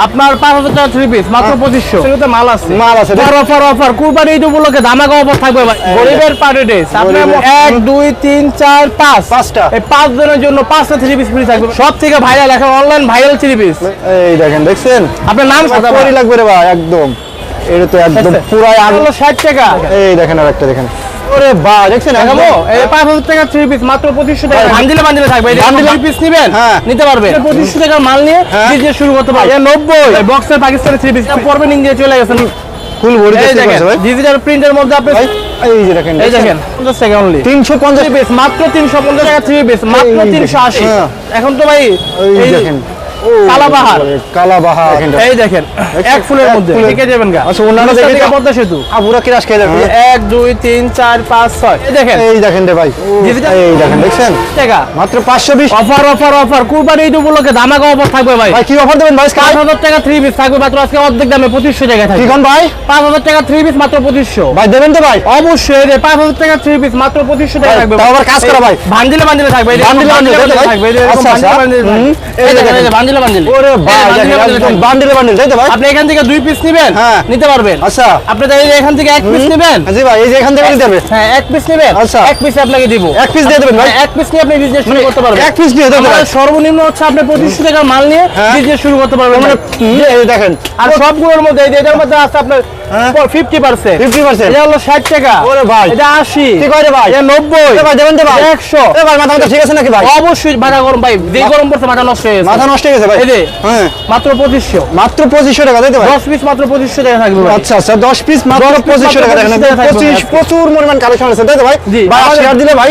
আপনার পাঁচ হাজার টাকা থ্রি পিস মাত্র পঁচিশশো। সেগুলোতে মাল আছে। মাল আছে, offer offer offer Qurbani Eid উপলক্ষে ধামাকা অফার থাকবে ভাই। গরিবের পার্টি ডেস আপনার গরিবের- এক দুই তিন চার পাঁচ। পাঁচটা। এই পাঁচ জনের জন্য পাঁচটা থ্রি পিস ফ্রি থাকবে। সব থেকে ভাইরাল এখন অনলাইন ভাইরাল থ্রি পিস এই দেখেন দেখছেন? আপনার নাম করি লাগবে রে ভাই একদম। এটা তো একদম হলো ষাট টাকা। এই দেখেন আর একটা দেখেন। ওরে বা দেখছেন? দেখাবো এই পাঁচ হাজার টাকা থ্রি পিস মাত্র পঁচিশশো টাকা। বান্ডিলে বান্ডিলে থাকবে বান্ডিলে- থ্রি পিস নিবেন? হ্যাঁ। নিতে পারবেন। পঁচিশশো টাকার মাল নিয়ে হ্যাঁ। বিজনেস শুরু করতে পারবেন নব্বই। বক্সের পাকিস্তানের থ্রি পিস পড়বেন ইন্ডিয়া চলে গেছেন। ফুল ভরি এই দেখতে ডিজিটাল প্রিন্টের মধ্যে আপনি এই যে দেখেন এই দেখেন পঞ্চাশ টাকা অনলি 350 পিস মাত্র তিনশো পঞ্চাশ টাকা থ্রি পিস মাত্র এই যে, তিনশো আশি। হ্যাঁ। এখন তো ভাই এই এই দেখেন। কালাবাহার। কালাবাহার। এই দেখেন এক ফুলের মধ্যে। ফুলের। যাবেন গা। আচ্ছা, অন্যান্য দেখে পদ্মা সেতু। আপুরা কি খেয়ে যাবে? এক দুই তিন চার পাঁচ ছয়। এই দেখেন। এই দেখেন রে ভাই। এই দেখেন দেখছেন? টাকা মাত্র 520 offer offer offer. Qurbani Eid উপলক্ষে ধামাকা অফার থাকবে ভাই। ভাই কি অফার দেবেন ভাই পাঁচ হাজার টাকা থ্রি পিস থাকবে মাত্র। আজকে অর্ধেক দামে পঁচিশশো টাকা থাকবে। কোন ভাই? পাঁচ হাজার টাকা থ্রি পিস মাত্র পঁচিশশো। ভাই দেবেন তো ভাই। অবশ্যই রে পাঁচ হাজার টাকা থ্রি পিস মাত্র পঁচিশশো টাকা থাকবে। তাও আবার কাজ করা ভাই। বান্ডিলে বান্ডিলে থাকবে। বান্ডিলে বান্ডিলে বান্ডিলে থাকবে। আচ্ছা, আচ্ছা। এই দেখেন, বান্ডিলে বান্ডিলে ওরে ভাই এই বান্ডিলে দেখেন বান্ডিলে একদম বান্ডিলে বান্ডিল তাই তো ভাই? আপনি এখান থেকে দুই পিস নেবেন হ্যাঁ। নিতে পারবেন। আচ্ছা। আপনি তাই এখান থেকে এক পিস নেবেন। জি ভাই এই যে এখান থেকে নিতে হবে। হ্যাঁ এক পিস নেবেন। আচ্ছা। এক পিস আপনাকে দিব। এক পিস দিয়ে দেবেন ভাই? হ্যাঁ, এক পিস নিয়ে আপনি বিজনেস শুরু করতে পারবেন। এক পিস দিয়ে দেবেন সর্বনিম্ন হচ্ছে আপনি পঁচিশশো টাকার মাল নিয়ে। বিজনেস শুরু করতে পারবেন মানে দেখেন। আর সবগুলোর মধ্যে এই এটার মধ্যে আছে আপনার হ্যাঁ। ফিফটি পার্সেন্ট 50% এটা হলো ষাট টাকা। ওরে ভাই। এটা আশি। কি কয় ভাই? এটা নব্বই। দেবেন তো ভাই। একশো। ভাই মাথা মাথা ঠিক আছে নাকি ভাই? অবশ্যই মাথা গরম ভাই। যে গরম পড়ছে মাথা নষ্ট হয়ে মাথা নষ্ট হয়ে গেছে ভাই। এই হ্যাঁ। মাত্র পঁচিশশো। মাত্র 2500 টাকা তাই ভাই? দশ পিস মাত্র পঁচিশশো টাকা থাকবে আচ্ছা আচ্ছা 10 পিস মাত্র 10 piece 2500 টাকা দেখেন। 25 টাকা থাকবে 25 আজকে। প্রচুর পরিমাণ কালেকশন আছে তাই তো ভাই? ভাই শেয়ার দিলে ভাই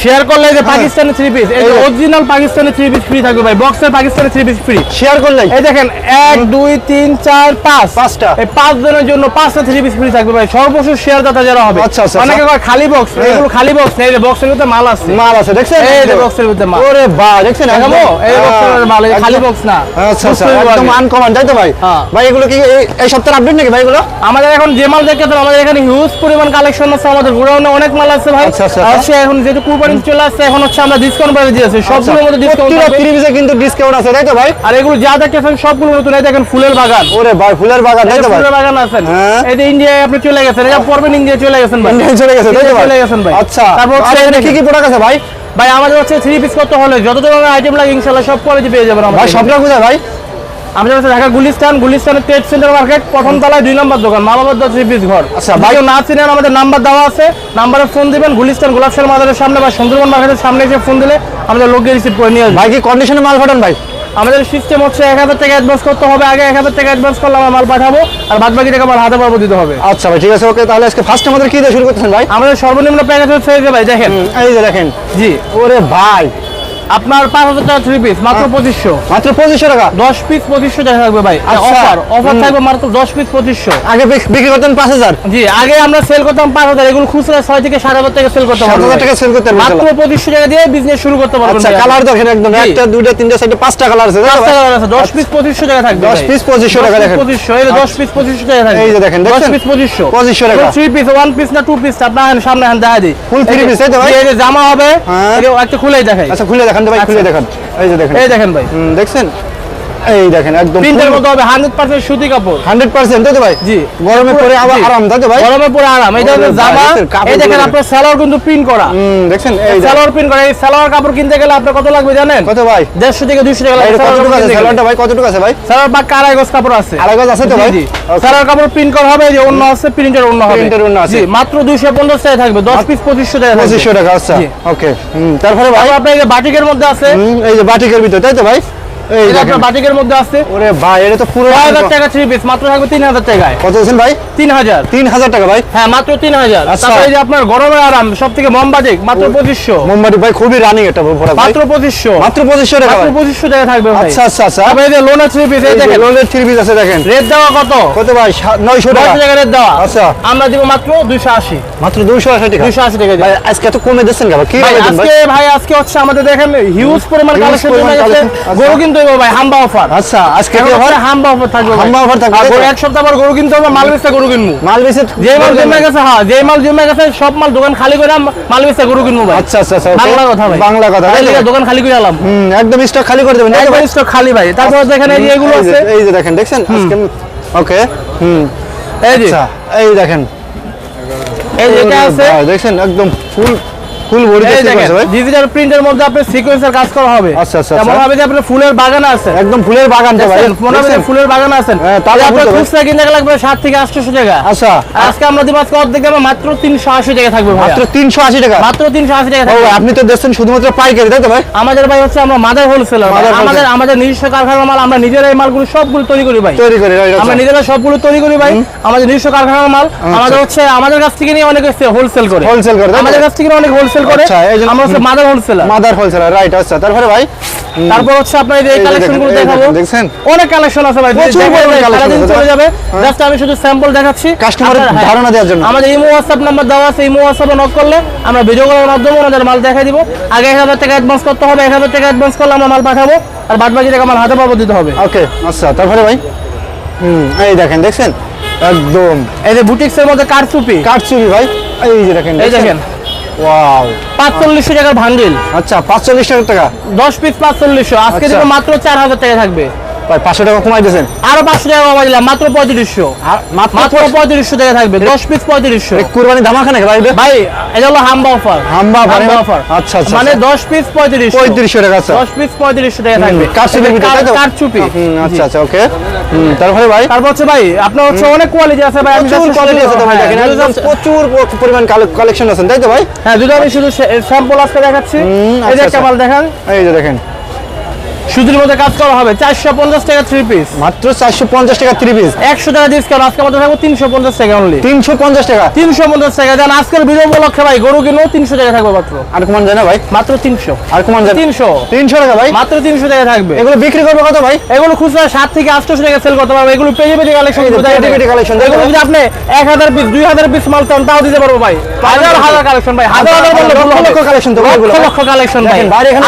শেয়ার করলে যে পাকিস্তানি থ্রি পিস এই original Pakistani three piece free থাকবে ভাই বক্সের Pakistani three piece free share করলে এই দেখেন এক দুই তিন চার পাঁচ। পাঁচটা। এই পাঁচ জনের জন্য পাঁচটা থ্রি পিস ফ্রি থাকবে ভাই সর্বশেষ শেয়ার দাতা যারা হবে। আচ্ছা, আচ্ছা, অনেকে আচ্ছা। কয় খালি বক্স এগুলো খালি বক্স নেই এই বক্সের ভিতরে মাল আছে। মাল আছে দেখছেন? এই যে বক্সের ভিতরে মাল। ওরে বাহ দেখছেন? দেখাবো? এই বক্সের মাল, এই খালি বক্স না। আচ্ছা আচ্ছা একদম আনকমন তাই তো ভাই? হ্যাঁ। ভাই এগুলো কি এই- সপ্তাহের আপডেট নাকি ভাই এগুলো? আমাদের এখন যে মাল দেখতে আমাদের এখানে হিউজ পরিমাণ কালেকশন আছে আমাদের গোডাউনে অনেক মাল আছে ভাই। আচ্ছা, আচ্ছা, আর এখন যেহেতু কুরবানি চলে আসছে এখন হচ্ছে আমরা ডিসকাউন্ট প্রাইসে দিয়েছি। সবগুলোর মধ্যে ডিসকাউন্ট প্রতিটা কিন্তু ডিসকাউন্ট আছে তাই তো ভাই? আর এগুলো যা দেখতেছেন সবগুলো নতুন এই দেখেন ফুলের বাগান। ওরে ভাই ফুলের বাগান তাই তো ভাই? ফুলের বাগান আছেন। হ্যাঁ। এই যে ইন্ডিয়ায় আপনি চলে গেছেন এটা পড়বেন ইন্ডিয়া চলে গেছেন ভাই। ইন্ডিয়ান চলে গেছে তাই তো ভাই? চলে গেছেন ভাই। আচ্ছা। তারপর হচ্ছে কি কি প্রোডাক্ট আছে ভাই? ভাই আমাদের হচ্ছে থ্রি পিস করতে হলে যত ধরনের আইটেম লাগে ইনশাআল্লাহ সব কোয়ালিটি পেয়ে যাবেন ভাই সবটা কোথায় ভাই? আমাদের হচ্ছে ঢাকা গুলিস্তান গুলিস্তানের ট্রেড সেন্টার মার্কেট প্রথম তলায় দুই নম্বর দোকান মামাবদ্ধ থ্রি পিস ঘর। আচ্ছা, ভাই ভাই- না চিনেন আমাদের নাম্বার দেওয়া আছে। নাম্বারে ফোন দিবেন গুলিস্তান গোলাপশাল মাদারের সামনে বা সুন্দরবন মার্কেটের সামনে এসে ফোন দিলে আমাদের লোককে রিসিভ করে নিয়ে ভাই কি কন্ডিশনে মাল পাঠান ভাই? আমাদের সিস্টেম হচ্ছে এক হাজার টাকা অ্যাডভান্স করতে হবে আগে এক হাজার টাকা অ্যাডভান্স করলে আমরা মাল পাঠাবো আর বাদ বাকি টাকা আমার হাতে পারব দিতে হবে। আচ্ছা ভাই ঠিক আছে ওকে তাহলে আজকে ফার্স্ট আমাদের কি দিয়ে শুরু করতেছেন ভাই? আমাদের সর্বনিম্ন প্যাকেজ হচ্ছে ভাই দেখেন। এই যে দেখেন। জি। ওরে ভাই আপনার পাঁচ হাজার টাকা থ্রি পিস মাত্র পঁচিশশো। মাত্র পঁচিশশো টাকা? দশ পিস পঁচিশশো টাকা থাকবে ভাই। আচ্ছা। অফার অফার থাকবে মাত্র দশ পিস পঁচিশশো। আগে বিক্রি করতেন পাঁচ হাজার? জি আগে আমরা সেল করতাম পাঁচ হাজার এগুলো খুচরা ছয় থেকে সাত হাজার টাকা সেল করতে পারব হাজার টাকা সেল করতেন মাত্র পঁচিশশো টাকা দিয়ে বিজনেস শুরু করতে পারবেন আচ্ছা কালার দেখেন একদম একটা দুইটা তিনটা চারটে পাঁচটা কালার আছে পাঁচটা colour আছে, দশ পিস পঁচিশশো টাকা থাকবে দশ পিস পঁচিশশো টাকা দেখেন। পঁচিশশো এই দশ পিস পঁচিশশো টাকা থাকবে। এই যে দেখেন, দশ পিস পঁচিশশো। পঁচিশশো টাকা। থ্রি পিস ওয়ান পিস না টু পিস আপনার সামনে দেখা দিই। তাই তো ভাই? জামা হবে হ্যাঁ। একটা খুলেই দেখাই। আচ্ছা খুলে দেখান তো ভাই খুলে আচ্ছা। দেখান। এই যে দেখেন। এই দেখেন ভাই। হুম, দেখছেন? এই দেখেন একদম প্রিন্টের মধ্যে হবে হান্ড্রেড পার্সেন্ট সুতি কাপড়। হান্ড্রেড পার্সেন্ট তাই তো ভাই? জি। গরমে পরে আবার আরাম তাই তো ভাই? গরমে পরে আরাম। ওরে ভাই, জামা এই দেখেন আপনার সালোয়ার কিন্তু প্রিন্ট করা। হুম, দেখছেন? এই সালোয়ার প্রিন্ট করা। এই সালোয়ার কাপড় কিনতে গেলে আপনার কত লাগবে জানেন? কত ভাই? দেড়শো থেকে দুইশো টাকা ভাই, লাগবে কতটুকু কাপড় আছে। স্যালাডটা ভাই কতটুকু আছে ভাই? সালোয়ার বা কারাই গজ কাপড় আছে। আড়াই গজ আছে তো ভাই? জি। সালোয়ার কাপড় প্রিন্ট করা হবে যে অন্য আছে প্রিন্টের অন্য হবে। এর অন্য আছে। জি মাত্র 250 টাকা থাকবে। 10 পিস 2500 টাকা থাকবে। পঁচিশশো টাকা আচ্ছা। ওকে হুম, তারপরে ভাই? আপনার এই বাটিকের মধ্যে আছে। এই যে বাটিকের ভিতর তাই তো ভাই? এই এটা দেখেন। আপনার বাটিকের মধ্যে আছে। ওরে ভাই এটা তো পুরো 6000 টাকা থ্রি পিস মাত্র থাকবে 3000 টাকায়। কত আছেন ভাই? 3000 তিন হাজার টাকা ভাই। হ্যাঁ মাত্র 3000 আচ্ছা। যে আপনার গরমের আরাম সবথেকে মোমবাটিক মাত্র 2500 মোমবাতি ভাই খুবই রানিং এটা প্রোডাক্ট মাত্র 2500 মাত্র পঁচিশশো টাকা মাত্র 2500 টাকা থাকবে ভাই। আচ্ছা আচ্ছা আচ্ছা। তারপর যে লোনা থ্রি পিস এই দেখেন। লোনের থ্রি পিস আছে দেখেন। রেট দেওয়া কত? কত ভাই? নয়শো টাকা। 900 টাকা রেট দেওয়া। আচ্ছা। আমরা দিব মাত্র 280 মাত্র দুইশো আশি টাকা। 280 টাকা ভাই আজকে এত কমে দিচ্ছেন কেন? কি আজকে ভাই আজকে হচ্ছে আমাদের দেখেন হিউজ পরিমাণ কালেকশন। গরু কিন্তু হবে ভাই হাম্বা অফার। আচ্ছা আজকে কি অফার? হাম্বা অফার থাকবে হাম্বা offer থাকবে, আর তাই তো? গরু এক সপ্তাহ পর গরু কিনতে হবে মাল বেচতে গরু কিনবো। মাল বেশি যে মাল জমে গেছে হ্যাঁ যে মাল জমে গেছে সব মাল দোকান খালি করে মাল বেচতে গরু কিনবো ভাই। আচ্ছা আচ্ছা বাংলা কথা ভাই। বাংলা কথা দোকান খালি করে আলাম। হুম একদম স্টক খালি করে দেবেন? স্টক খালি ভাই। তারপর দেখেন এই যে এগুলো আছে। এই যে দেখেন দেখছেন? আজকে ওকে হুম। এই যে। এই দেখেন। এই আছে। দেখছেন? একদম ফুল ফুল বডি ডিজিটাল প্রিন্টের মধ্যে আপনি সিকোয়েন্সের কাজ করা হবে। আচ্ছা, আচ্ছা, আচ্ছা। হবে যে আপনার ফুলের বাগান আছে। একদম ফুলের বাগান তো ভাই। মনে হবে? ফুলের বাগান আছেন হ্যাঁ, তাহলে খুচরা কিনতে গেলে লাগবে সাত থেকে আটশোশো টাকা। আচ্ছা। আজকে আমরা দিব আজকে অর্ধেক দামে মাত্র তিনশো আশি টাকা থাকবে মাত্র তিনশো আশি টাকা? মাত্র তিনশো আশি টাকা ও থাকবে আপনি তো দেখছেন শুধুমাত্র পাইকারি তাই তো ভাই? আমাদের ভাই হচ্ছে আমরা মাদার হোলসেলার আমাদের আমাদের নিজস্ব কারখানার মাল আমরা নিজেরাই মালগুলো সবগুলো তৈরি করি ভাই। তৈরি করে আমরা আচ্ছা। নিজেরা সবগুলো তৈরি করি ভাই। আমাদের নিজস্ব কারখানার মাল। আমাদের হচ্ছে আমাদের কাছ থেকে নিয়ে অনেকে হোলসেল করে। হোলসেল করে, আমাদের কাছ থেকে অনেক হোলসেল করে আচ্ছা, আমরা হচ্ছে mother wholesaler mother wholesaler right আচ্ছা তারপরে ভাই? তারপর হচ্ছে আপনার এই যে এই যে কালেকশনগুলো দেখেন, এই দেখাবো। দেখছেন? অনেক কালেকশন আছে ভাই সারাদিন চলে যাবে। জাস্ট আমি শুধু স্যাম্পল দেখাচ্ছি। কাস্টমারের হ্যাঁ। ধারণা দেওয়ার জন্য। আমাদের ইমো হোয়াটসঅ্যাপ নাম্বার দেওয়া আছে ইমো হোয়াটসঅ্যাপে নক করলে আমরা ভিডিও কলের মাধ্যমে ওনাদের মাল দেখাই দিব। আগে এক হাজার টাকা অ্যাডভান্স করতে হবে এক হাজার টাকা অ্যাডভান্স করলে আমরা মাল পাঠাবো আর বাদ বাকি টাকা মাল হাতে পাবো দিতে হবে। ওকে আচ্ছা তারপরে ভাই? হুম এই দেখেন দেখছেন? একদম। এই যে বুটিক্সের মধ্যে কারচুপি কাটচুপি ভাই এই যে দেখেন এই দেখেন। ওয়াও পাঁচচল্লিশশো টাকার ভান্ডিল। আচ্ছা পাঁচচল্লিশ টাকা। দশ পিস পাঁচচল্লিশশো। আজকে আচ্ছা। মাত্র চার হাজার টাকা থাকবে। ভাই টাকা কমাই দিয়েছেন আরও পাঁচশো টাকা কমাই দিলাম মাত্র পঁয়ত্রিশশো। মাত্র মাত্র পঁয়ত্রিশশো টাকা থাকবে দশ পিস পঁয়ত্রিশশো। কুরবানি ধামাখা নাকি ভাই? ভাই এটা হলো হাম্বা অফার। হাম্বা অফার আচ্ছা, আচ্ছা, মানে আচ্ছা। দশ পিস পঁয়ত্রিশ পঁয়ত্রিশশো টাকা আচ্ছা। দশ পিস পঁয়ত্রিশশো টাকা থাকবে। ভিতরে? কারচুপি আচ্ছা আচ্ছা ওকে। তারপরে ভাই? তারপর হচ্ছে ভাই আপনার হচ্ছে অনেক কোয়ালিটি আছে ভাই আমি প্রচুর কোয়ালিটি আছে ভাই হ্যাঁ, দেখেন একদম প্রচুর পরিমাণ কালেকশন আছে তাই তো ভাই? হ্যাঁ যদি আমি শুধু স্যাম্পল আজকে দেখাচ্ছি। এই যে আচ্ছা, একটা আচ্ছা। মাল দেখেন। এই যে দেখেন। সুতির মধ্যে কাজ করা হবে চারশো পঞ্চাশ টাকা থ্রি পিস মাত্র চারশো পঞ্চাশ টাকা থ্রি পিস একশো টাকা ডিসকাউন্ট আজকে আমাদের থাকবে তিনশো পঞ্চাশ টাকা অনলি তিনশো পঞ্চাশ টাকা। তিনশো পঞ্চাশ টাকা দেন আজকের ভিডিও উপলক্ষে ভাই গরু কিনো তিনশো টাকা থাকবে মাত্র। আর কমান যায় না ভাই? মাত্র তিনশো। আর কমান যায় তিনশো। তিনশো টাকা ভাই? মাত্র তিনশো টাকা থাকবে। এগুলো বিক্রি করব কত ভাই? এগুলো খুচরা সাত থেকে আটশো টাকা সেল করতে পারব। এগুলো পেজে পেজে কালেকশন? এগুলো যদি আপনি এক হাজার পিস দুই হাজার পিস মাল চান তাও দিতে পারব ভাই। হাজার হাজার কালেকশন ভাই। হাজার হাজার লক্ষ collection তো লক্ষ লক্ষ কালেকশন ভাই। বাইরে এখানে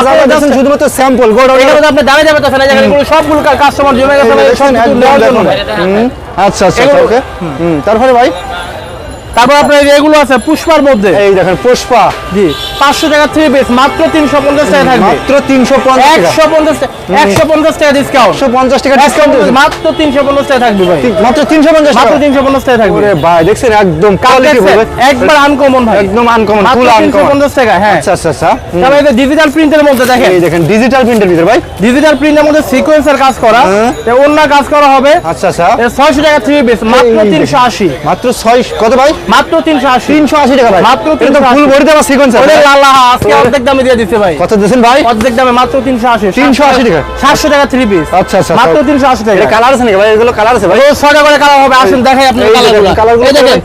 শুধুমাত্র স্যাম্পল গোড আপনি দাঁড়িয়ে যাবে তো না জায়গায় এগুলো সবগুলো কাস্টমার জমে গেছে ভাই। আচ্ছা আচ্ছা ওকে। তারপরে ভাই? তারপর আপনার এগুলো আছে পুষ্পার মধ্যে। এই দেখেন পুষ্পা। জি পাঁচশো টাকা থ্রি পিস মাত্র তিনশো পঞ্চাশ টাকা থাকবে। মাত্র তিনশো একশো পঞ্চাশ একশো পঞ্চাশ টাকা ডিসকাউন্ট একশো পঞ্চাশ টাকা ডিসকাউন্ট মাত্র তিনশো পঞ্চাশ টাকা থাকবে ভাই। মাত্র তিনশো পঞ্চাশ মাত্র তিনশো পঞ্চাশ টাকা থাকবে। ভাই দেখছেন একদম কোয়ালিটি বলবে। একবার আনকমন ভাই। একদম আনকমন ফুল তিনশো আনকমন পঞ্চাশ টাকা হ্যাঁ। আচ্ছা আচ্ছা আচ্ছা। তবে এই ডিজিটাল প্রিন্টের মধ্যে দেখেন। এই দেখেন ডিজিটাল প্রিন্টের ভিতরে ভাই। ডিজিটাল প্রিন্টের মধ্যে সিকোয়েন্সের কাজ করা। অন্য কাজ করা হবে। আচ্ছা আচ্ছা। ছয়শো টাকা থ্রি পিস মাত্র তিনশো আশি। মাত্র ছয় কত ভাই? মাত্র তিনশো আশি। তিনশো আশি টাকা ভাই। মাত্র এটা 380 ফুল আমার সিকোয়েন্স ওরে লালা আজকে অর্ধেক দামে দিয়ে দিচ্ছে ভাই। কত দিয়েছেন ভাই? অর্ধেক দামে মাত্র তিনশো আশি। 380 টাকা? সাতশো টাকা থ্রি পিস আচ্ছা আচ্ছা মাত্র তিনশো আশি টাকা। এটা কালার আছে নাকি ভাই? এগুলো কালার আছে ভাই? রোজ করে কালার হবে। আসুন দেখাই আপনার এই কালারগুলো দেখেন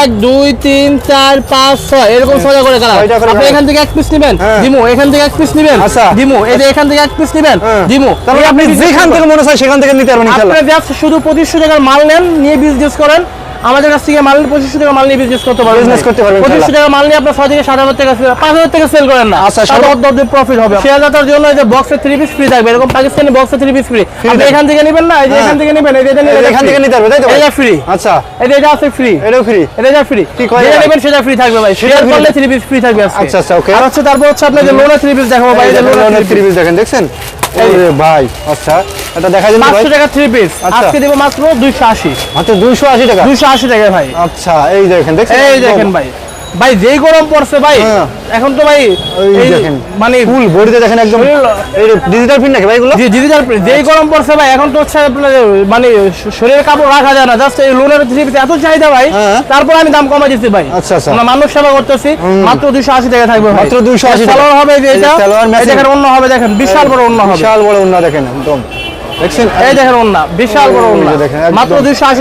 এক দুই তিন চার পাঁচ ছয়। এরকম ছয়টা করে কালার আপনি এখান থেকে এক পিস নেবেন। হ্যাঁ। দিমু এখান থেকে এক পিস নেবেন। আচ্ছা। দিমু এই যে এখান থেকে এক পিস নেবেন। হ্যাঁ। দিমু। তারপরে আপনি যেখান থেকে মনে হয় সেখান থেকে নিতে পারবেন ইনশাআল্লাহ আপনি শুধু পঁচিশশো টাকার মাল নেন নিয়ে বিজনেস করেন। আমাদের কাছ থেকে মাল পঁচিশশো টাকা মাল নিয়ে বিজনেস করতে পারবেন। Business করতে পারবেন, পঁচিশশো টাকা মাল নিয়ে আপনার ছয় থেকে সাত হাজার টাকা পাঁচ হাজার টাকা সেল করেন না। আচ্ছা, অর্ধেক প্রফিট হবে। শেয়ার দাতার জন্য এই যে বক্সের থ্রি পিস ফ্রি থাকবে। এরকম পাকিস্তানি বক্সের থ্রি পিস ফ্রি আপনি এখান থেকে নেবেন না? এই যে হ্যাঁ। এখান থেকে নেবেন এই যে এটা এখান থেকে নিতে পারবে তাই তো? এটা ফ্রি আচ্ছা। এই এটা আছে ফ্রি এটাও ফ্রি এটা যা ফ্রি যেটা নেবেন সেটা ফ্রি থাকবে ভাই। শেয়ার free করলে থ্রি পিস ফ্রি থাকবে আচ্ছা, আচ্ছা, okay. আর হচ্ছে তারপর হচ্ছে আপনি যে লোনের থ্রি পিস দেখাবো ভাই লোনের থ্রি পিস দেখেন দেখছেন? ওরে ভাই আচ্ছা এটা দেখা যাবে ভাই। টাকা থ্রি পিস আচ্ছা। আজকে দেবো মাত্র দুইশো আশি। মাত্র দুইশো আশি টাকা? দুইশো আশি টাকা ভাই। আচ্ছা এই দেখেন দেখছেন? এই দেখেন ভাই। ভাই যেই গরম পড়ছে ভাই হ্যাঁ। এখন তো ভাই মানে ফুল বডিতে দেখেন একদম ডিজিটাল প্রিন্ট নাকি ভাই এগুলো যে ডিজিটাল যেই গরম পড়ছে ভাই এখন তো হচ্ছে মানে শরীরের কাপড় রাখা যায় না জাস্ট এই লোনের এত চাহিদা ভাই হ্যাঁ। তারপর আমি দাম কমাই দিচ্ছি ভাই আচ্ছা, আচ্ছা। আমরা মানুষ সেবা করতেছি মাত্র দুইশো আশি টাকা থাকবে মাত্র 280 টাকা। হবে যে এটা। দেখেন অন্য হবে দেখেন বিশাল বড় অন্য হবে বিশাল বড় অন্য দেখেন একদম দেখছেন? এই দেখেন বিশাল বড়। মাত্র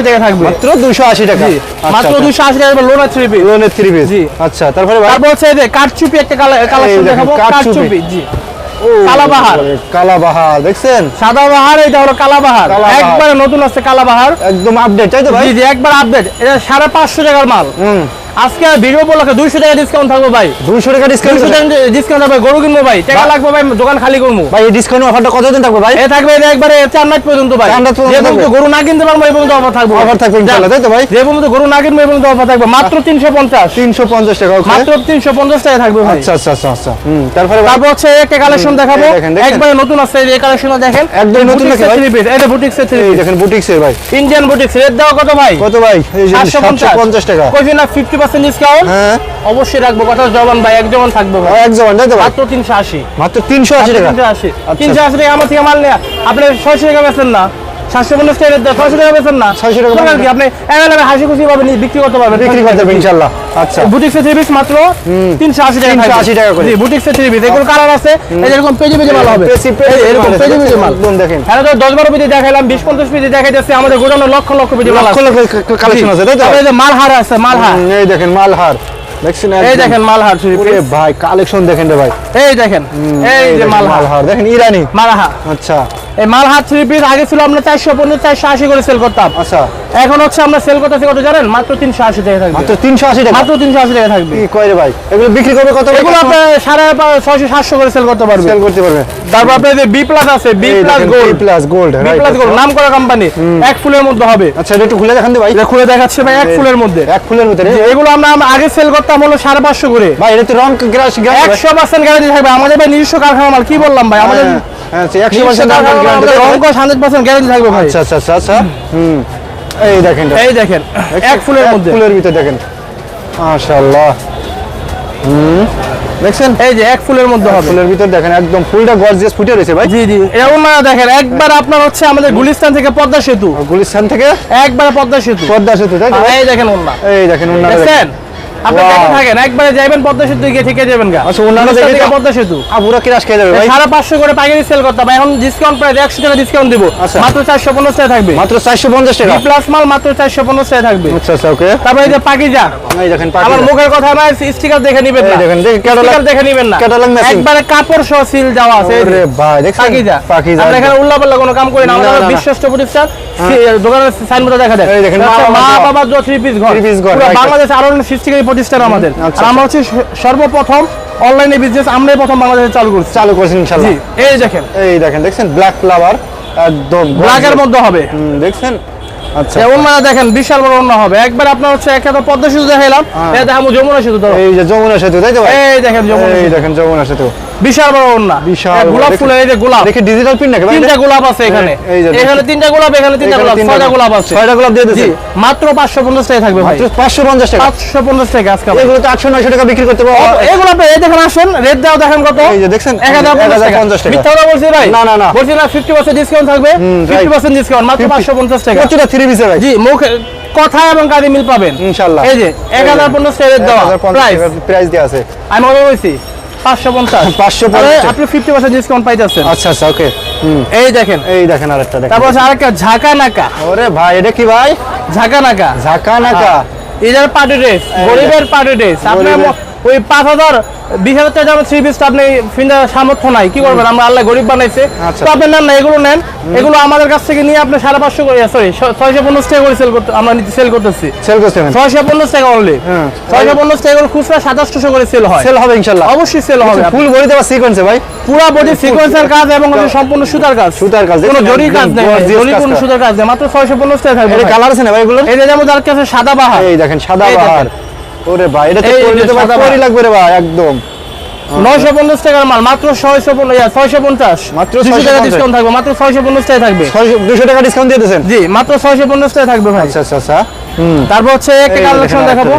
টাকা থাকবে। মাত্র টাকা। মাত্র টাকা পিস লোনের পিস জি। আচ্ছা তারপরে তারপর হচ্ছে এই যে কাঠচুপি একটা কালেকশন দেখাবো। কাঠচুপি। কাঠচুপি জি। কালাবাহার। কালাবাহার দেখছেন? সাদা বাহার এটা হলো কালাবাহার। কালাবাহার। একবারে নতুন আছে কালাবাহার। একদম আপডেট তাই তো ভাই? জি জি একবার আপডেট এটা সাড়ে পাঁচশো টাকার মাল। হুম। আজকে ভিডিও উপলক্ষে দুইশো টাকা ডিসকাউন্ট থাকবে ভাই। দুইশো টাকা ডিসকাউন্ট ডিসকাউন্ট থাকবে গরু কিনবো ভাই। টাকা লাগবে ভাই দোকান খালি করব। ভাই এই ডিসকাউন্ট অফারটা কতদিন থাকবে ভাই? এ থাকবে এটা একবারে চার নাইট পর্যন্ত ভাই। চার নাইট পর্যন্ত গরু না কিনতে পারব এই পর্যন্ত অফার থাকবে Offer থাকবে ইনশাআল্লাহ, তাই তো ভাই? যে পর্যন্ত গরু না কিনবো এই পর্যন্ত অফার থাকবে। মাত্র তিনশো পঞ্চাশ। তিনশো পঞ্চাশ টাকা okay? মাত্র তিনশো পঞ্চাশ টাকা থাকবে ভাই। আচ্ছা আচ্ছা আচ্ছা আচ্ছা। হুম তারপরে? তারপর হচ্ছে একটা কালেকশন দেখাবো। একবারে নতুন আছে এই কালেকশন দেখেন। একদম নতুন ভাই? থ্রি পিস এটা থ্রি এই পিস দেখেন বুটিক্সের ভাই। ইন্ডিয়ান বুটিক্স রেট দেওয়া কত ভাই? কত ভাই? এই যে সাতশো সাতশো পঞ্চাশ টাকা। কইছি না ফিফটি পার্সেন্ট ডিসকাউন্ট? হ্যাঁ। অবশ্যই রাখব কথা জবান ভাই এক জবান থাকবে ভাই। এক জবান তাই তো মাত্র তিনশো আশি। মাত্র তিনশো আশি টাকা? তিনশো আশি। আচ্ছা। তিনশো আশি টাকা আমার থেকে মাল নেয়া। আপনি ছয়শো টাকা বেচেন না। সাতশো পঞ্চাশ টাকা ছয়শো টাকা না? 600 টাকা কি? আপনি অ্যাভেলেবেল হাসি খুশি ভাবে বিক্রি করতে পারবেন। বিক্রি করতে ইনশাল্লাহ। আচ্ছা। বুটিক্সের থ্রি পিস মাত্র তিনশো আশি টাকা 380 টাকা করে। থ্রি পিস এগুলো কালার আছে। এই যেরকম পেজি পেজি মাল হবে। এরকম আছে, পেজি পেজি মাল। দেখেন। হ্যাঁ তো দশ বারো পেজি দেখাইলাম বিশ পঞ্চাশ পেজি দেখাই যাচ্ছে আমাদের গোডাউনে লক্ষ লক্ষ পেজি মাল লক্ষ আছে। লক্ষ কালেকশন আছে তাই তো? মালহার আছে মালহার এই দেখেন মালহার দেখছেন এই একদম। দেখেন মালহার ওরে ভাই কালেকশন দেখেন রে ভাই। এই দেখেন এই যে মালহার দেখেন ইরানি। মালহার আচ্ছা। এই মালহার থ্রি পিস আগে ছিল আমরা চারশো পনেরো চারশো আশি করে সেল করতাম। আচ্ছা। এখন হচ্ছে আমরা সেল করতেছি কত জানেন? মাত্র তিনশো আশি টাকা থাকবে। মাত্র তিনশো আশি টাকা? মাত্র তিনশো আশি টাকা থাকবে। কি কয় ভাই? এগুলো বিক্রি করবে কত এগুলো আপনার সাড়ে ছয়শো সাতশো করে সেল করতে পারবে। সেল করতে পারবে। তারপর আপনার যে বি প্লাস আছে B plus gold plus gold B plus gold নাম করা কোম্পানি এক ফুলের মধ্যে হবে। আচ্ছা এটা একটু খুলে দেখান দে ভাই। এটা খুলে দেখাচ্ছে ভাই এক ফুলের মধ্যে। এক ফুলের ভিতরে এগুলো আমরা আগে সেল করতাম হলো সাড়ে পাঁচশো করে। ভাই এটা তো রং গ্রাস গ্রাস একশো পার্সেন্ট গ্যারান্টি থাকবে। আমাদের ভাই নিজস্ব কারখানা মাল কি বললাম ভাই? আমাদের হ্যাঁ একশো নিজস্ব পার্সেন্ট কারখানা আমাদের রং হান্ড্রেড পার্সেন্ট গ্যারান্টি থাকবে ভাই। আচ্ছা আচ্ছা আচ্ছা আচ্ছা। হুম এই দেখেন। এই দেখেন এক ফুলের মধ্যে। ফুলের ভিতরে দেখেন। মাশাআল্লাহ। হুম দেখছেন? এই যে এক ফুলের মধ্যে হবে। ফুলের ভিতর দেখেন একদম ফুলটা গর্জিয়াস ফুটে রয়েছে ভাই। জি জি। এরকম না দেখেন একবার আপনার হচ্ছে আমাদের গুলিস্তান থেকে পদ্মা সেতু। গুলিস্তান থেকে? একবার পদ্মা সেতু। পদ্মা সেতু তাই এই দেখেন ওন্না এই দেখেন ওনারা দেখেন। আপনি দেখে থাকেন একবারে যাবেন পদ্মা সেতু গিয়ে থেকে যাবেন গা। আচ্ছা, ওনারা গুলিস্তান থেকে পদ্মা সেতু। আবুরা কি খেয়ে যাবে ভাই। সাড়ে পাঁচশো করে পাইকারি সেল করতাম এখন ডিসকাউন্ট প্রায় একশো টাকা ডিসকাউন্ট দিব। আচ্ছা। মাত্র টাকা থাকবে। মাত্র চারশো পঞ্চাশ টাকা? প্লাস মাল মাত্র চারশো পঞ্চাশ টাকা থাকবে। আচ্ছা আচ্ছা ওকে তারপরে এই যে পাকিজা। এই দেখেন আমার মুখের কথা না স্টিকার দেখে নিবেন না। দেখেন, দেখে নিবেন। একবারে কাপড় সহ সিল দেওয়া আছে এই ভাই দেখছেন? পাকিজা। পাকিজা আমরা এখানে উল্লা কোনো কাম করি না। বিশ্বস্ত প্রতিষ্ঠান দোকানের সাইনবোর্ডে দেখা দেয় এই দেখেন, এটা মা বাবা থ্রি পিস ঘর। পুরো আরও প্রতিষ্ঠান আমাদের। আচ্ছা, আর আমরা হচ্ছে সর্বপ্রথম অনলাইনে বিজনেস আমরাই প্রথম বাংলাদেশে চালু করছি। চালু করছি ইনশাআল্লাহ। এই দেখেন। এই দেখেন দেখছেন? ব্ল্যাক ফ্লাওয়ার একদম ব্ল্যাকের মধ্যে হবে। দেখছেন? আচ্ছা। দেখেন বিশাল বড় অন্য হবে। একবার আপনার হচ্ছে এক হাতে পদ্মা সেতু দেখাইলাম হ্যাঁ। এটা দেখাবো যমুনা সেতু ধরো। এই যে যমুনা সেতু তাই তো এই দেখেন যমুনা এই দেখেন যমুনা সেতু। বিশাল বড় অন্য বিশাল গোলাপ ফুলের এই যে গোলাপ। দেখি ডিজিটাল প্রিন্ট নাকি তিনটা গোলাপ আছে এখানে। এখানে তিনটা গোলাপ এখানে তিনটা গোলাপ ছয়টা গোলাপ। আছে। ছয়টা গোলাপ দিয়ে দিয়েছেন মাত্র পাঁচশো পঞ্চাশ টাকা থাকবে ভাই। পাঁচশো পঞ্চাশ টাকা। পাঁচশো পঞ্চাশ টাকা আজকে এগুলো তো আটশো নয়শো টাকা বিক্রি করতে পারব। এগুলো আপনি এই দেখেন আসেন রেট দাও দেখেন কত। এই যে টাকা। 1050 টাকা। মিথ্যা কথা বলছি ভাই? না, না, না। বলছি না ফিফটি পার্সেন্ট ডিসকাউন্ট থাকবে। হুম, right. ফিফটি পার্সেন্ট ডিসকাউন্ট মাত্র 50 পাঁচশো পঞ্চাশ টাকা। প্রচুর থ্রি পিসে ভাই? জি মুখ কথা এবং কাজে মিল পাবেন। ইনশাআল্লাহ এই যে এক হাজার পঞ্চাশ টাকা রেট প্রাইস প্রাইস দেওয়া আছে। আমি মনে বলছি? পাঁচশো পঞ্চাশ। 550 আরে, আপনি ফিফটি পার্সেন্ট ডিসকাউন্ট পাইতেছেন। আচ্ছা আচ্ছা ওকে এই দেখেন। এই দেখেন আরেকটা দেখেন। তারপর আরেকটা ঝাঁকা নাকা ওরে ভাই এটা কি ভাই? ঝাঁকা নাকা ঝাঁকা নাকা এটার পার্টি ড্রেস গরিবের পার্টি ড্রেস আপনি ওই পাঁচ হাজার বিশ হাজার টাকা দামের থ্রি পিসটা আপনি ফিন্দার সামর্থ্য নাই। কি করবেন? আমরা আল্লাহ গরিব বানাইছে। আচ্ছা। তো আপনি নেন না এগুলো নেন। এগুলো আমাদের কাছ থেকে নিয়ে আপনি সাড়ে পাঁচশো করে সরি ছয়শো পঞ্চাশ টাকা করে সেল করতে আমরা সেল করতেছি। সেল ছয়শো পঞ্চাশ টাকা অনলি হ্যাঁ। ছয়শো পঞ্চাশ টাকা করে খুচরা সাতাশশো করে সেল হয়। সেল হবে ইনশাআল্লাহ অবশ্যই সেল হবে ফুল বডি দেওয়া সিকোয়েন্সে ভাই। পুরা বডি সিকোয়েন্সের কাজ এবং সম্পূর্ণ সুতার কাজ। সুতার কাজ, কোনো? জরির কাজ নেই জরি কোনো সুতার কাজ নেই মাত্র ছয়শো পঞ্চাশ টাকা থাকবে। কালার আছে না ভাই এগুলো এই যেমন তার কাছে সাদা বাহার। এই দেখেন সাদা বাহার। ওরে ভাই এটা তো করে দিতে বাহার। লাগবে রে ভাই একদম। নয়শো পঞ্চাশ টাকার মাল মাত্র ছয়শো ছয়শো পঞ্চাশ। মাত্র দুশো টাকা ডিসকাউন্ট থাকবে মাত্র ছয়শো পঞ্চাশ টাকা থাকবে। দুশো টাকা ডিসকাউন্ট দিয়ে দিয়েছেন? জি মাত্র ছয়শো পঞ্চাশ টাকা থাকবে ভাই। আচ্ছা আচ্ছা আচ্ছা। হুম। তারপর হচ্ছে একটা কালেকশন দেখাবো।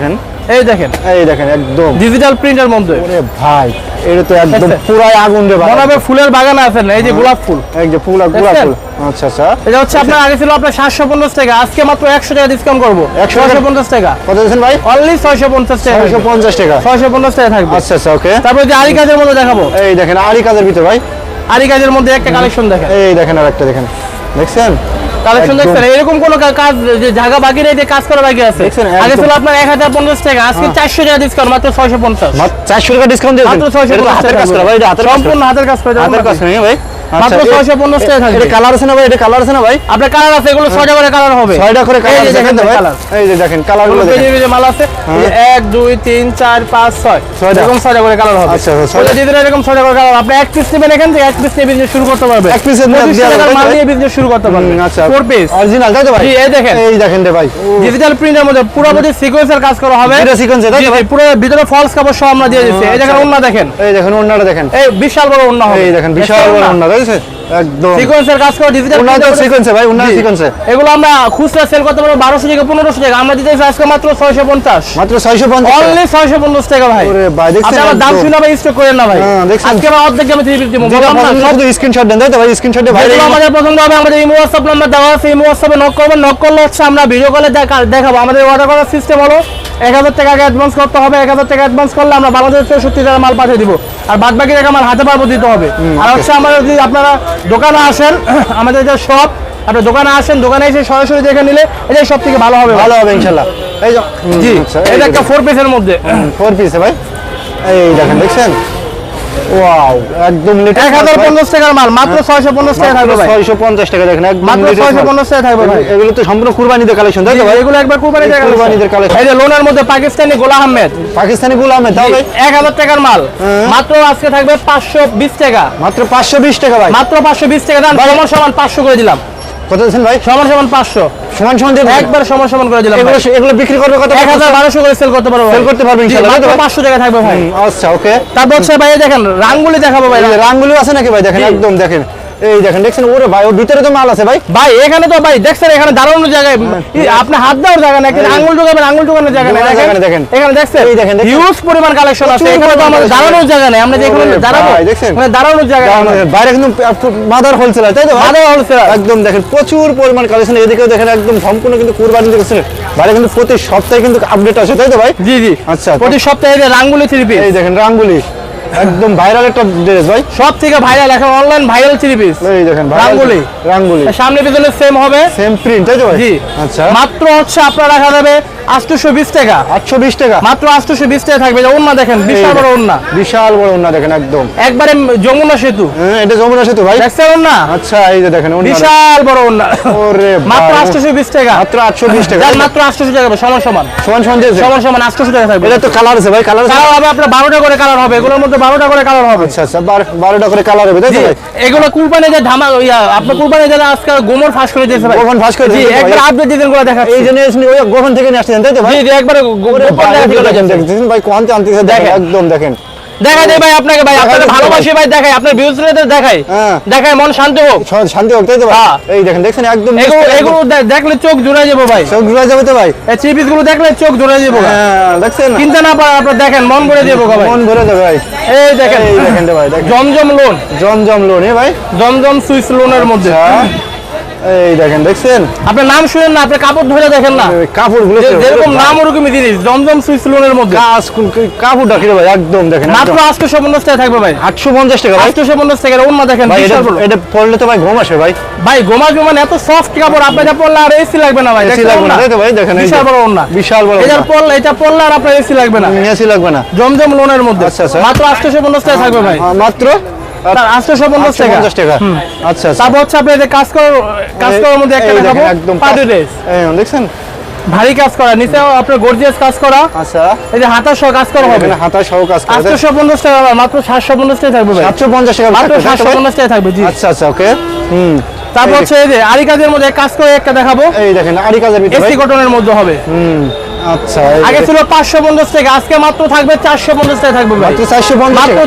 এই দেখেন। এই দেখেন একদম। ডিজিটাল প্রিন্টের মধ্যে। ওরে ভাই এটা তো একদম পুরাই আগুন রে ভাই। মনে হবে ফুলের বাগান আছে না এই যে গোলাপ ফুল। এই যে ফুল গোলাপ ফুল। আচ্ছা আচ্ছা। এটা হচ্ছে আপনার আগে ছিল আপনার সাতশো পঞ্চাশ টাকা আজকে মাত্র একশো টাকা ডিসকাউন্ট করব। 100 টাকা? কত দিয়েছেন ভাই? অনলি ছয়শো পঞ্চাশ টাকা। ছয়শো পঞ্চাশ টাকা। ছয়শো পঞ্চাশ টাকা থাকবে। আচ্ছা আচ্ছা ওকে তারপরে যে আরি কাজের মধ্যে দেখাবো। এই দেখেন আরি কাজের ভিতর ভাই। আরি কাজের মধ্যে একটা কালেকশন দেখেন। এই দেখেন আর একটা দেখেন। দেখছেন? কালেকশন। দেখছেন? এরকম কোন কাজ যে জায়গা বাকি নেই যে কাজ করা বাকি আছে? আগে। ছিল আপনার এক হাজার পঞ্চাশ টাকা আজকে চারশো টাকা ডিসকাউন্ট মাত্র ছয়শো পঞ্চাশ। মাত্র চারশো টাকা ডিসকাউন্ট দিয়েছেন মাত্র ছয়শো এটা তো পঞ্চাশ হাতের কাজ করা ভাই এটা হাতের। সম্পূর্ণ হাতের কাজ করে হাতের কাজ হ্যাঁ ভাই। মাত্র ছয়শো পঞ্চাশ টাকা থাকবে। এটা কালার আছে না ভাই? এটা কালার আছে না ভাই? আপনার কালার আছে এগুলো ছয়টা করে কালার হবে। ছয়টা করে কালার দেখেন ভাই এই যে দেখেন কালারগুলো বেজে দেখেন। মাল আছে এই যে এক দুই তিন চার পাঁচ ছয়। ছয়টা। এরকম ছয়টা করে কালার হবে। আচ্ছা, আচ্ছা। ওটা এরকম ছয়টা করে কালার আপনি এক পিস নেবেন এখান থেকে এক পিস নিয়ে বিজনেস শুরু করতে পারবেন। এক যাবে, মাল নিয়ে বিজনেস শুরু করতে পারবেন। আচ্ছা। ফোর পিস অরিজিনাল তাই তো ভাই? এই দেখেন। এই দেখেন রে ভাই। ডিজিটাল প্রিন্টের মধ্যে পুরো বডি সিকোয়েন্সের কাজ করা হবে। এটা তাই ভাই? পুরো ভিতরে ফলস কাপড় সহ আমরা দিয়ে দিচ্ছি। এই দেখেন আচ্ছা। ওন্না দেখেন। এই দেখেন ওন্নাটা দেখেন। এই বিশাল বড় ওন্না হবে। এই দেখেন বিশাল বড় ওন্না তাই তো? একদম। সিকোয়েন্সের কাজ করা ডিজিটাল ওন্না সিকোয়েন্সে ভাই ওন্না সিকোয়েন্সে এগুলো আমরা খুচরা সেল করতে পারব বারোশো থেকে পনেরোশো টাকা। আমরা দিতে আজকে মাত্র ছয়শো পঞ্চাশ। মাত্র 650 অনলি ছয়শো পঞ্চাশ টাকা ভাই। ওরে ভাই, দেখছেন আপনি দাম শুনে ভাই স্টক করেন না ভাই। হ্যাঁ, আজকে আমার অর্ধেক আমি থ্রি ফিফটি শুধু স্ক্রিনশট দেন তাই তো ভাই? স্ক্রিনশটে ভাই আমাদের পছন্দ হবে আমাদের ইমো হোয়াটসঅ্যাপ নাম্বার দেওয়া আছে ইমো হোয়াটসঅ্যাপে নক করবেন। নক করলে হচ্ছে আমরা ভিডিও কলে দেখাবো। আমাদের অর্ডার করার সিস্টেম হলো এক হাজার টাকা আগে অ্যাডভান্স করতে হবে এক হাজার টাকা অ্যাডভান্স করলে আমরা বাংলাদেশ সত্যি টাকা মাল পাঠিয়ে দিব। আর বাদ বাকি টাকা আমার হাতে পারব দিতে হবে। আর হচ্ছে আমরা যদি আপনারা দোকানে আসেন আমাদের যে সব আপনি দোকানে আসেন দোকানে এসে সরাসরি দেখে নিলে এটাই সব থেকে ভালো হবে ভালো হবে ইনশাল্লাহ। এই যে জি এটা একটা ফোর পিসের মধ্যে। ফোর পিসে ভাই। এই দেখেন দেখছেন? ওয়াও একদম লেটেস্ট এক হাজার পঞ্চাশ টাকার মাল মাত্র ছয়শো পঞ্চাশ টাকা থাকবে ভাই। ছয়শো পঞ্চাশ টাকা দেখেন একদম মাত্র latest ছয়শো মাল। পঞ্চাশ টাকা থাকবে ভাই। এগুলো তো সম্পূর্ণ কুরবানিদের কালেকশন তাই তো ভাই? এগুলো একবার কুরবানি এই কুরবানিদের যে লোনের মধ্যে পাকিস্তানি গোলা আহমেদ। পাকিস্তানি গুলো আহমেদ তাও ভাই? এক হাজার টাকার মাল। হ্যাঁ। মাত্র আজকে থাকবে পাঁচশো বিশ টাকা। মাত্র পাঁচশো বিশ টাকা ভাই। মাত্র পাঁচশো বিশ টাকা দাম সমান সমান পাঁচশো করে দিলাম। কত দিচ্ছেন ভাই? সমান সমান পাঁচশো। সমান সমান একবার সমান সমান করে দিলাম এগুলো এগুলো বিক্রি করবে কত এক হাজার বারোশো করে সেল করতে পারব সেল করতে পারবেন ভাই? পাঁচশো টাকা থাকবে ভাই। আচ্ছা ওকে তারপর হচ্ছে ভাই দেখেন রাঙ্গুলি দেখাবো ভাই। রাঙ্গুলি আছে নাকি ভাই? দেখেন একদম দেখেন। এই দেখেন দেখছেন? ওরে ভাই ওর ভিতরে তো মাল আছে ভাই। ভাই এখানে তো ভাই দেখছেন? এখানে দাঁড়ানোর জায়গায় আপনি হাত দেওয়ার জায়গা না কিন্তু আঙ্গুল ঢোকাবেন আঙ্গুল ঢোকানোর জায়গা জায়গা নেই, দেখেন। এখানে দেখছেন? এই দেখেন, হিউজ পরিমাণ কালেকশন আছে। প্রচুর এখানে তো পরিমাণ আমাদের দাঁড়ানোর জায়গা নেই। আমরা যে এখানে ওরে দাঁড়াবো দেখছেন? মানে দাঁড়ানোর জায়গা বাইরে কিন্তু মাদার হোলসেলার তাই তো? মাদার। একদম দেখেন প্রচুর পরিমাণ কালেকশন এদিকেও দেখেন একদম সম্পূর্ণ কিন্তু কুরবানি দেখছেন বাইরে কিন্তু প্রতি সপ্তাহে কিন্তু আপডেট আছে তাই তো ভাই? জি জি। আচ্ছা, প্রতি সপ্তাহে যে রাঙ্গুলি থ্রি এই দেখেন রাঙ্গুলি। একদম ভাইরাল একটা ড্রেস ভাই। সব থেকে ভাইরাল এখন অনলাইন ভাইরাল থ্রি পিস এই দেখেন রাঙ্গুলি। রাঙ্গুলি। সামনে পিছনে সেম হবে। সেম প্রিন্ট তাই তো ভাই? জি। আচ্ছা। মাত্র হচ্ছে আপনার রাখা যাবে আটশোশো বিশ টাকা। আটশো বিশ টাকা। মাত্র আটশোশো বিশ টাকা থাকবে। ওন্না দেখেন বিশাল বড় ওন্না বিশাল বড় ওন্না দেখেন একদম। একবারে যমুনা সেতু। হ্যাঁ এটা যমুনা সেতু ভাই। দেখছেন ওন্না আচ্ছা এই যে দেখেন ওন্না বিশাল বড় ওন্না ওরে মাত্র বিশ টাকা। মাত্র আটশো বিশ টাকা। যার মাত্র আটশোশো টাকা সমান সমান। সমান সমান সমান সমান আটশোশো টাকা থাকবে। এটা তো কালার আছে ভাই কালার আছে। কালার হবে আপনার বারোটা করে কালার হবে। এগুলোর মধ্যে বারোটা করে কালার হবে। আচ্ছা আচ্ছা বারো- বারোটা করে কালার হবে তাই এগুলো কুরবানি যে ধামা ইয়া আপনার কুরবানি যে আজকাল গোমর ফাঁস করে দিয়েছে ভাই। গোপন ফাঁস করে জি দিয়েছে একবার আপডেট দিবেন করে দেখা এই জন্য গোপন থেকে নিয়ে তাই তো ভাই? জি একবারে গোপন দেখেন, ভাই দেখেন। একদম দেখেন। দেয় ভাই আপনাকে ভাই আপনাকে ভালোবাসি ভাই দেখাই। আপনার ভিউজ দেখাই। হ্যাঁ। দেখাই মন শান্ত হোক। শান্তি হোক তাই তো ভাই? হ্যাঁ। এই দেখেন একদম এগুলো দেখলে চোখ জুড়ে যাব ভাই। ঘুরে যাবে তো ভাই? এই থ্রি পিসগুলো দেখলে চোখ জুড়ে যাব। হ্যাঁ দেখছেন? চিন্তা না পারে আপনার দেখেন মন ভরে যাব ভাই। মন ভরে যাবে ভাই। এই দেখেন। এই দেখেন ভাই জমজম লোন জমজম লোন এ ভাই? জমজম সুইস লোনের মধ্যে। হ্যাঁ। এই দেখেন দেখছেন? আপনার নাম শুনেন না আপনি কাপড় ধরে দেখেন না। কাপড়গুলো যেরকম নাম ওরকমই জিনিস জমজম লোনের মধ্যে। কাজ কাপড়টা কি ভাই একদম দেখেন মাত্র আটশোশো পঞ্চাশ টাকা থাকবে ভাই। আটশো পঞ্চাশ টাকা ভাই। আটশোশো পঞ্চাশ টাকা অন্য দেখেন এটা। এটা পড়লে তো ভাই ঘুম আসে ভাই। ভাই গোমান এত সফট কাপড় আপনি যা পরলে আর এসি লাগবে না ভাই এসি লাগবে না ভাই দেখেন বিশাল। বড় ওন্না বিশাল বড় ওন্না। পরলে এটা পরলে আর আপনার এসি লাগবে না। এসি লাগবে না। জমজম লোনের মধ্যে। আচ্ছা, আচ্ছা। মাত্র আটশোশো পঞ্চাশ টাকা থাকবে ভাই। মাত্র? টাকা। টাকা। আচ্ছা আচ্ছা। তারপর হচ্ছে আপনি এই যে কাজ করার কাজ করার মধ্যে একটা দেখাবো। একদম পার্টি কাজ- ড্রেস দেখছেন? ভারী কাজ করা। নিচেও আপনার গর্জিয়াস কাজ করা। আচ্ছা। এই যে সহ কাজ করা হবে। হাতা সহ কাজ করে। টাকা মাত্র সাতশো পঞ্চাশ টাকা থাকবে ভাই। টাকা মাত্র থাকবে, তাই তো সাতশো ভাই? পঞ্চাশ টাকা থাকবে জি। আচ্ছা আচ্ছা ওকে। হুম। তারপর হচ্ছে এই যে আরি কাজের মধ্যে কাজ করে একটা দেখাবো। এই দেখেন আরি কাজের ভিতরে এসি কটনের মধ্যে হবে। হুম। আচ্ছা আগে ছিল পাঁচশো পঞ্চাশ টাকা আজকে মাত্র থাকবে টাকা থাকবে মাত্র চারশো পঞ্চাশ মাত্র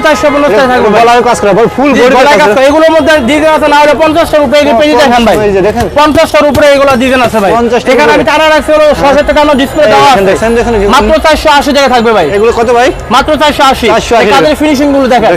টাকা? থাকবে ভাই। কাজ করা ফুল বডি কাজ করা। এগুলোর মধ্যে ডিজাইন আছে না হলে পঞ্চাশটার উপরে এই পেজে দেখান ভাই। এই যে দেখেন। পঞ্চাশটার উপরে এগুলো ডিজাইন আছে ভাই। এখানে আমি টানা রাখছি হলো ছশো টাকা ডিসপ্লে দেওয়া দেখেন আছে। দেখেন দেখেন মাত্র চারশো আশি টাকা থাকবে ভাই। এগুলো কত ভাই? মাত্র 480 এই ফিনিশিংগুলো দেখেন।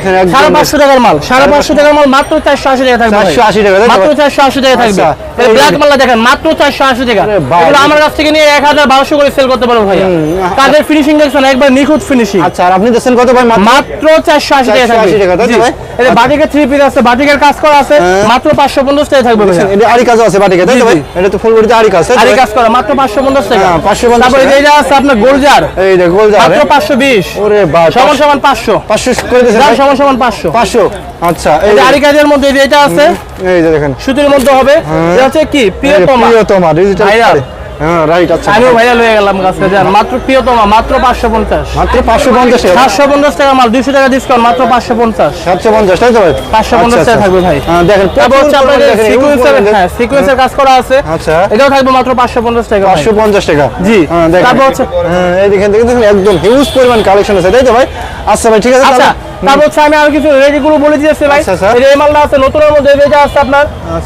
টাকার মাল সাড়ে পাঁচশো টাকার মাল মাত্র চারশো আশি টাকা থাকবে 480 টাকা, মাত্র চারশো আশি টাকা থাকবে। আচ্ছা, এই ব্ল্যাক দেখেন মাত্র চারশো আশি টাকা। এগুলো আমার কাছ থেকে নিয়ে এক হাজার বারোশো করে সেল করতে পারব ভাইয়া। হুম। ফিনিশিং দেখছেন একবার নিখুঁত ফিনিশিং আচ্ছা আর আপনি দিচ্ছেন কত ভাই মাত্র? মাত্র চারশো আশি টাকা 480 টাকা, তো ভাই? এই বাটিকের থ্রি পিস আছে বাটিকের কাজ করা আছে হ্যাঁ। মাত্র পাঁচশো পঞ্চাশ টাকা থাকবে ভাইয়া। এটা আরি কাজও আছে বাটিকে তাই তো ভাই? এটা তো ফুল বডিতে আরি কাজ তো কাজ করা মাত্র পাঁচশো পঞ্চাশ টাকা। হ্যাঁ, 550 তারপরে টাকা। এই যে আছে আপনার গোলজার এই যে গোল মাত্র যাবে পাঁচশো বিশ। ওরে বাবা সমান সমান পাঁচশো। পাঁচশো করে দিয়েছেন ভাই? সমান সমান পাঁচশো। পাঁচশো আচ্ছা এই আরি কাজের মধ্যে এটা আছে এই যে দেখেন। সুতির মধ্যে হবে। এটা হচ্ছে কি? প্রিয়তমা। প্রিয়তমা ডিজিটাল। হ্যাঁ রাইট আচ্ছা। আমিও ভাইরাল হয়ে গেলাম কাজকে জান। মাত্র প্রিয়তমা মাত্র পাঁচশো পঞ্চাশ। মাত্র পাঁচশো পঞ্চাশ টাকা। সাতশো পঞ্চাশ টাকা মাল দুইশো টাকা ডিসকাউন্ট মাত্র পাঁচশো পঞ্চাশ। সাতশো পঞ্চাশ তাই তো ভাই? 550 টাকা থাকবে ভাই। হ্যাঁ, দেখেন তারপর হচ্ছে আপনাদের সিকুয়েন্সের হ্যাঁ সিকুয়েন্সের কাজ করা আছে। আচ্ছা। এটাও থাকবে মাত্র পাঁচশো পঞ্চাশ টাকা। পাঁচশো পঞ্চাশ টাকা। জি। দেখেন। তারপর হচ্ছে- এই দেখেন দেখেন দেখেন, একদম হিউজ পরিমাণ কালেকশন আছে তাই তো ভাই? আচ্ছা ভাই ঠিক আছে আচ্ছা। তারপর হচ্ছে আমি আর কিছু রেডি গুলো বলে দিয়েছি ভাই। আচ্ছা, আচ্ছা। এই মালটা আছে নতুনের মধ্যে এটা আছে আপনার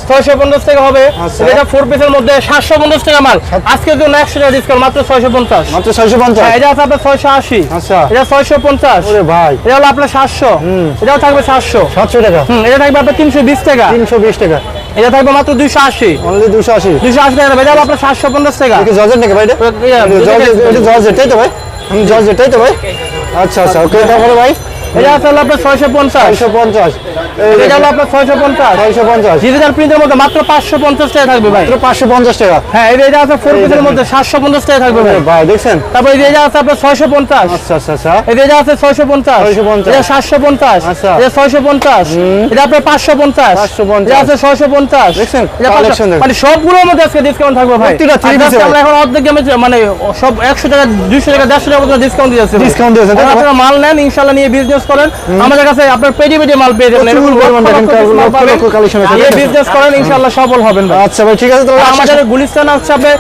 ছয়শো পঞ্চাশ টাকা হবে। আচ্ছা। এটা ফোর পিসের মধ্যে সাতশো পঞ্চাশ টাকা মাল। আজকের জন্য একশো টাকা ডিসকাউন্ট মাত্র ছয়শো পঞ্চাশ। মাত্র ছয়শো পঞ্চাশ? হ্যাঁ, এটা আছে আপনার ছয়শো আশি। আচ্ছা। এটা ওরে ভাই। এটা হলো আপনার এটাও থাকবে টাকা? হুম এটা থাকবে আপনার টাকা। তিনশো বিশ টাকা। এটা থাকবে মাত্র দুইশো আশি। অনলি দুশো আশি? দুইশো আশি টাকা এটা হলো আপনার সাতশো পঞ্চাশ টাকা। কি জর্জেট নাকি ভাই এটা? জর্জেট এটা জর্জেট তাই তো ভাই? হুম, জর্জেট তাই তো ভাই? আচ্ছা আচ্ছা ওকে তারপরে ভাই? এটা আছে আপনার ছয়শো পঞ্চাশ। ছয়শো পঞ্চাশ। এটা হলো আপনার ছয়শো পঞ্চাশ। ছয়শো পঞ্চাশ। ডিজিটাল প্রিন্টের মধ্যে মাত্র পাঁচশো পঞ্চাশ টাকা থাকবে ভাই। মাত্র টাকা। হ্যাঁ এটা আছে ফোর পিসের মধ্যে সাতশো পঞ্চাশ টাকা থাকবে ভাই। ভাই দেখছেন? তারপর এটা আছে আপনার ছয়শো পঞ্চাশ। আচ্ছা আচ্ছা আচ্ছা। এটা আছে ছয়শো পঞ্চাশ। 650 এটা সাতশো পঞ্চাশ। আচ্ছা। এটা ছয়শো পঞ্চাশ। এটা আপনার পাঁচশো পঞ্চাশ। 550 এটা আছে ছয়শো পঞ্চাশ। দেখছেন? এটা পাঁচশো- মানে সবগুলোর মধ্যে আজকে ডিসকাউন্ট থাকবে ভাই। প্রতিটা। আমরা এখন অর্ধেক দামে মানে সব একশো টাকা দুইশো টাকা দেড়শো টাকা মতো ডিসকাউন্ট দিয়েছে Discount দিয়েছে, আপনারা মাল নেন ইনশাল্লাহ নিয়ে বিজনেস করেন। আমাদের কাছে আপনার পেডি পেডি মাল পেয়ে যাবেন। প্রচুর পরিমাণ দেখেন, লক্ষ লক্ষ পাবেন। আছে, নিয়ে বিজনেস করেন ইনশাল্লাহ সফল হবেন আচ্ছা ভাই ঠিক আছে তাহলে আমাদের গুলিস্তান আপনি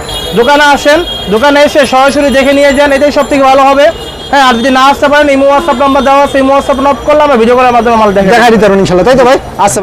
দোকানে আসেন দোকানে এসে সরাসরি দেখে নিয়ে যান এটাই সব থেকে ভালো হবে। হ্যাঁ আর যদি না আসতে পারেন ইমো হোয়াটসঅ্যাপ নাম্বার দেওয়া আছে ইমো হোয়াটসঅ্যাপ নক করলে আমরা ভিডিও করার মাধ্যমে মাল দেখা দিতে পারবেন ইনশাল্লাহ তাই তো ভাই? আচ্ছা